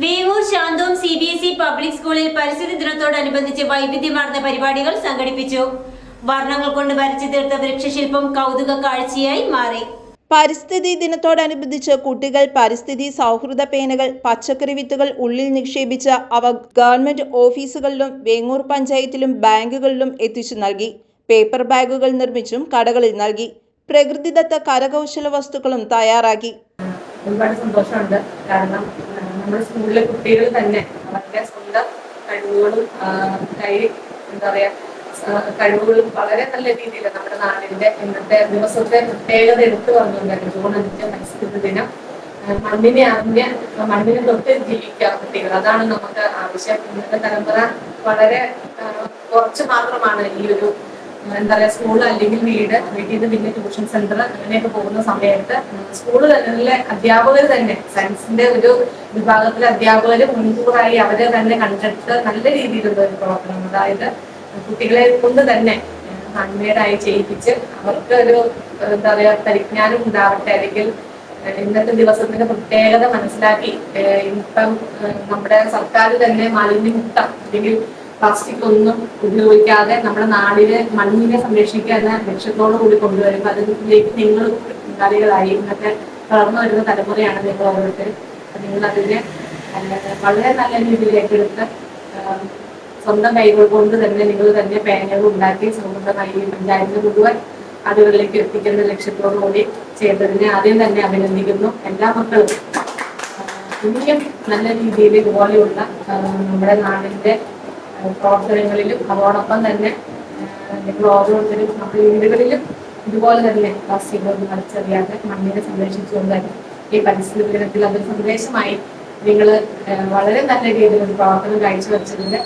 വേവൂർ ശാന്തവും C B S E public സ്കൂളിൽ പരിസ്ഥിതി ദിനത്തോടനുബന്ധിച്ച് വൈവിധ്യമാർന്ന പരിപാടികൾ സംഘടിപ്പിച്ചു. വർണങ്ങൾ കൊണ്ട് വരച്ചു തീർത്ത വൃക്ഷശില്പം കൗതുക കാഴ്ചയായി മാറി. പരിസ്ഥിതി ദിനത്തോടനുബന്ധിച്ച് കുട്ടികൾ പരിസ്ഥിതി സൗഹൃദ പേനകൾ പച്ചക്കറി വിത്തുകൾ ഉള്ളിൽ നിക്ഷേപിച്ച് അവ ഗവൺമെന്റ് ഓഫീസുകളിലും വേങ്ങൂർ പഞ്ചായത്തിലും ബാങ്കുകളിലും എത്തിച്ചു നൽകി. പേപ്പർ ബാഗുകൾ നിർമ്മിച്ചും കടകളിൽ നൽകി. പ്രകൃതിദത്ത കരകൗശല വസ്തുക്കളും തയ്യാറാക്കി. ഒരുപാട് സന്തോഷമുണ്ട്. കാരണം നമ്മുടെ സ്കൂളിലെ കുട്ടികൾ തന്നെ അവരുടെ സ്വന്തം കഴിവുകളും കൈ എന്താ പറയാ കഴിവുകളും വളരെ നല്ല രീതിയിൽ നമ്മുടെ നാടിന്റെ ഇന്നത്തെ ദിവസത്തെ പ്രത്യേകത എടുത്തു വന്നിട്ടുണ്ടായിരുന്നു ജൂൺ അഞ്ച് പരിസ്ഥിതി ദിനം. മണ്ണിനെ അറിഞ്ഞ് മണ്ണിനെ തൊട്ട് ജീവിക്കുക കുട്ടികൾ. അതാണ് നമുക്ക് ആവശ്യം. ഇന്നത്തെ തലമുറ വളരെ കുറച്ച് മാത്രമാണ് ഈ ഒരു എന്താ പറയാ സ്കൂൾ അല്ലെങ്കിൽ വീട് വീട്ടിൽ നിന്ന് പിന്നെ ട്യൂഷൻ സെന്റർ അങ്ങനെയൊക്കെ പോകുന്ന സമയത്ത് സ്കൂളിലെ അധ്യാപകർ തന്നെ സയൻസിന്റെ ഒരു വിഭാഗത്തിലെ അധ്യാപകർ മുൻകൂറായി അവരെ തന്നെ കണ്ടെടുത്ത് നല്ല രീതിയിലുള്ള ഒരു പ്രവർത്തനം. അതായത് കുട്ടികളെ കൊണ്ട് തന്നെ ഹാൻഡ്മെയ്ഡായി ചെയ്യിപ്പിച്ച് അവർക്ക് ഒരു എന്താ പറയാ പരിജ്ഞാനം ഉണ്ടാവട്ടെ അല്ലെങ്കിൽ ഇന്നത്തെ ദിവസത്തിന്റെ പ്രത്യേകത മനസ്സിലാക്കി ഇപ്പം നമ്മുടെ സർക്കാർ തന്നെ മാലിന്യമുക്തം അല്ലെങ്കിൽ പ്ലാസ്റ്റിക് ഒന്നും ഉപയോഗിക്കാതെ നമ്മുടെ നാടിനെ മണ്ണിനെ സംരക്ഷിക്കുക എന്ന ലക്ഷ്യത്തോടു കൂടി കൊണ്ടുവരുമ്പോൾ അതിലേക്ക് നിങ്ങൾ കളികളായി ഇന്നത്തെ വളർന്നു വരുന്ന തലമുറയാണ് നിങ്ങൾ ഓരോരുത്തരും. അപ്പൊ നിങ്ങൾ അതിനെ വളരെ നല്ല രീതിയിൽ ഏറ്റെടുത്ത് സ്വന്തം കൈകൾ കൊണ്ട് തന്നെ നിങ്ങൾ തന്നെ പേനകൾ ഉണ്ടാക്കി സ്വന്തം കൈ പഞ്ചായത്തിന് മുഴുവൻ ആളുകളിലേക്ക് എത്തിക്കുന്ന ലക്ഷ്യത്തോടു കൂടി ചെയ്തതിനെ ആദ്യം തന്നെ അഭിനന്ദിക്കുന്നു എല്ലാ മക്കളും. ഇനിയും നല്ല രീതിയിൽ ഇതുപോലെയുള്ള നമ്മുടെ നാടിന്റെ പ്രവർത്തനങ്ങളിലും അതോടൊപ്പം തന്നെ നമ്മുടെ വീടുകളിലും ഇതുപോലെ തന്നെ പ്ലാസ്റ്റിക്കുകളൊന്നും വലിച്ചെറിയാതെ മണ്ണിനെ സംരക്ഷിച്ചുകൊണ്ട് തന്നെ ഈ പരിസ്ഥിതി ദിനത്തിൽ അതൊരു സന്ദേശമായി നിങ്ങൾ വളരെ നല്ല രീതിയിൽ ഒരു പ്രവർത്തനം കാഴ്ചവെച്ചതിന്റെ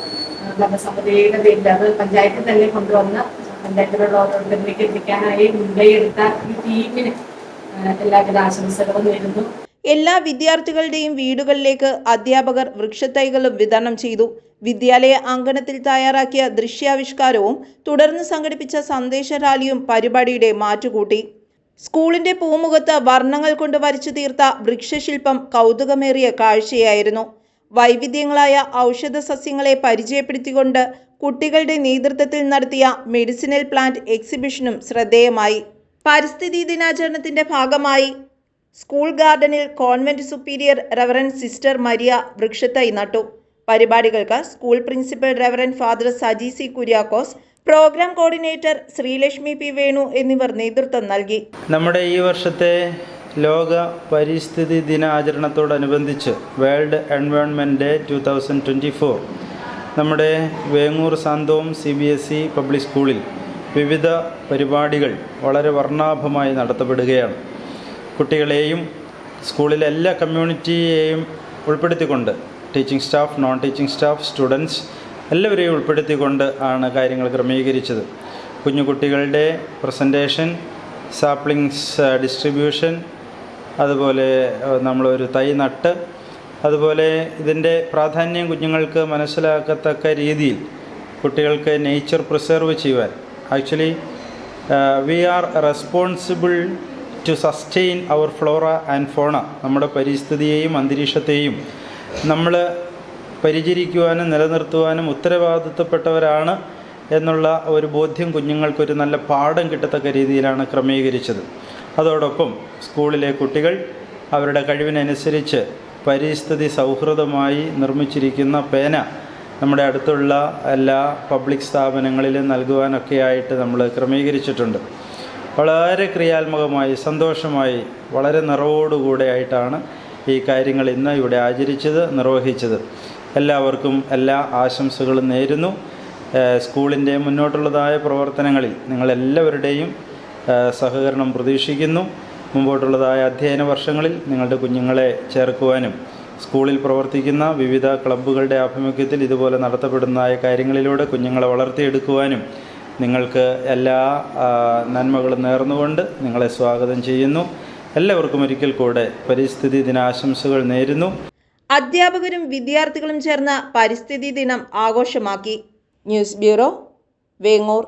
ഭരണസമിതിയുടെ പേരിൽ അത് പഞ്ചായത്തിൽ തന്നെ കൊണ്ടുവന്ന് പഞ്ചായത്തിലുള്ള ഓരോരുത്തരിലേക്ക് എത്തിക്കാനായി മുൻകൈ എടുത്ത ഈ ടീമിന് എല്ലാവിധ ആശംസകളും നേരുന്നു. എല്ലാ വിദ്യാർത്ഥികളുടെയും വീടുകളിലേക്ക് അധ്യാപകർ വൃക്ഷത്തൈകളും വിതരണം ചെയ്തു. വിദ്യാലയ അങ്കണത്തിൽ തയ്യാറാക്കിയ ദൃശ്യാവിഷ്കാരവും തുടർന്ന് സംഘടിപ്പിച്ച സന്ദേശ റാലിയും പരിപാടിയുടെ മാറ്റുകൂട്ടി. സ്കൂളിന്റെ പൂമുഖത്ത് വർണങ്ങൾ കൊണ്ട് വരച്ചു തീർത്ത വൃക്ഷശില്പം കൗതുകമേറിയ കാഴ്ചയായിരുന്നു. വൈവിധ്യങ്ങളായ ഔഷധ സസ്യങ്ങളെ പരിചയപ്പെടുത്തിക്കൊണ്ട് കുട്ടികളുടെ നേതൃത്വത്തിൽ നടത്തിയ മെഡിസിനൽ പ്ലാന്റ് എക്സിബിഷനും ശ്രദ്ധേയമായി. പരിസ്ഥിതി ദിനാചരണത്തിന്റെ ഭാഗമായി സ്കൂൾ ഗാർഡനിൽ convent superior reverend sister Maria വൃക്ഷത്തൈ നട്ടു. പരിപാടികൾക്ക് school principal reverend father Saji C Kuriakose program coordinator Sreelakshmi P Venu എന്നിവർ നേതൃത്വം നൽകി. നമ്മുടെ ഈ വർഷത്തെ ലോക പരിസ്ഥിതി ദിനാചരണത്തോടനുബന്ധിച്ച് world environment day two thousand twenty four നമ്മുടെ Vengoor Santhome C B S E public സ്കൂളിൽ വിവിധ പരിപാടികൾ വളരെ വർണാഭമായി നടത്തപ്പെടുകയാണ്. കുട്ടികളെയും സ്കൂളിലെ എല്ലാ കമ്മ്യൂണിറ്റിയെയും ഉൾപ്പെടുത്തിക്കൊണ്ട് teaching staff non teaching staff students എല്ലാവരെയും ഉൾപ്പെടുത്തിക്കൊണ്ട് ആണ് കാര്യങ്ങൾ ക്രമീകരിച്ചത്. കുഞ്ഞു കുട്ടികളുടെ പ്രസന്റേഷൻ സാപ്ലിങ്സ് ഡിസ്ട്രിബ്യൂഷൻ അതുപോലെ നമ്മളൊരു തൈ നട്ട് അതുപോലെ ഇതിന്റെ പ്രാധാന്യം കുഞ്ഞുങ്ങൾക്ക് മനസ്സിലാക്കത്തക്ക രീതിയിൽ കുട്ടികൾക്ക് നേച്ചർ പ്രിസർവ് ചെയ്യുവാൻ. Actually we are responsible to sustain our flora and fauna നമ്മുടെ പരിസ്ഥിതിയെയും അന്തരീക്ഷത്തെയും. നമ്മൾ പരിചരിക്കുവാനും നിലനിർത്തുവാനും ഉത്തരവാദിത്തപ്പെട്ടവരാണ് എന്നുള്ള ഒരു ബോധ്യം കുഞ്ഞുങ്ങൾക്കൊരു നല്ല പാഠം കിട്ടത്തക്ക രീതിയിലാണ് ക്രമീകരിച്ചത്. അതോടൊപ്പം സ്കൂളിലെ കുട്ടികൾ അവരുടെ കഴിവിനനുസരിച്ച് പരിസ്ഥിതി സൗഹൃദമായി നിർമ്മിച്ചിരിക്കുന്ന പേന നമ്മുടെ അടുത്തുള്ള എല്ലാ പബ്ലിക് സ്ഥാപനങ്ങളിലും നൽകുവാനൊക്കെയായിട്ട് നമ്മൾ ക്രമീകരിച്ചിട്ടുണ്ട്. വളരെ ക്രിയാത്മകമായി സന്തോഷമായി വളരെ നിറവോടുകൂടെ ആയിട്ടാണ് ഈ കാര്യങ്ങൾ ഇന്ന് ഇവിടെ ആചരിച്ചത് നിർവഹിച്ചത്. എല്ലാവർക്കും എല്ലാ ആശംസകളും നേരുന്നു. സ്കൂളിന്റെ മുന്നോട്ടുള്ളതായ പ്രവർത്തനങ്ങളിൽ നിങ്ങളെല്ലാവരുടെയും സഹകരണം പ്രതീക്ഷിക്കുന്നു. മുമ്പോട്ടുള്ളതായ അധ്യയന വർഷങ്ങളിൽ നിങ്ങളുടെ കുഞ്ഞുങ്ങളെ ചേർക്കുവാനും സ്കൂളിൽ പ്രവർത്തിക്കുന്ന വിവിധ ക്ലബ്ബുകളുടെ ആഭിമുഖ്യത്തിൽ ഇതുപോലെ നടത്തപ്പെടുന്നതായ കാര്യങ്ങളിലൂടെ കുഞ്ഞുങ്ങളെ വളർത്തിയെടുക്കുവാനും നിങ്ങൾക്ക് എല്ലാ നന്മകളും നേർന്നുകൊണ്ട് നിങ്ങളെ സ്വാഗതം ചെയ്യുന്നു. എല്ലാവർക്കും ഒരിക്കൽ കൂടെ പരിസ്ഥിതി ദിനാശംസകൾ നേരുന്നു. അധ്യാപകരും വിദ്യാർത്ഥികളും ചേർന്ന് പരിസ്ഥിതി ദിനം ആഘോഷമാക്കി. News bureau Vengoor.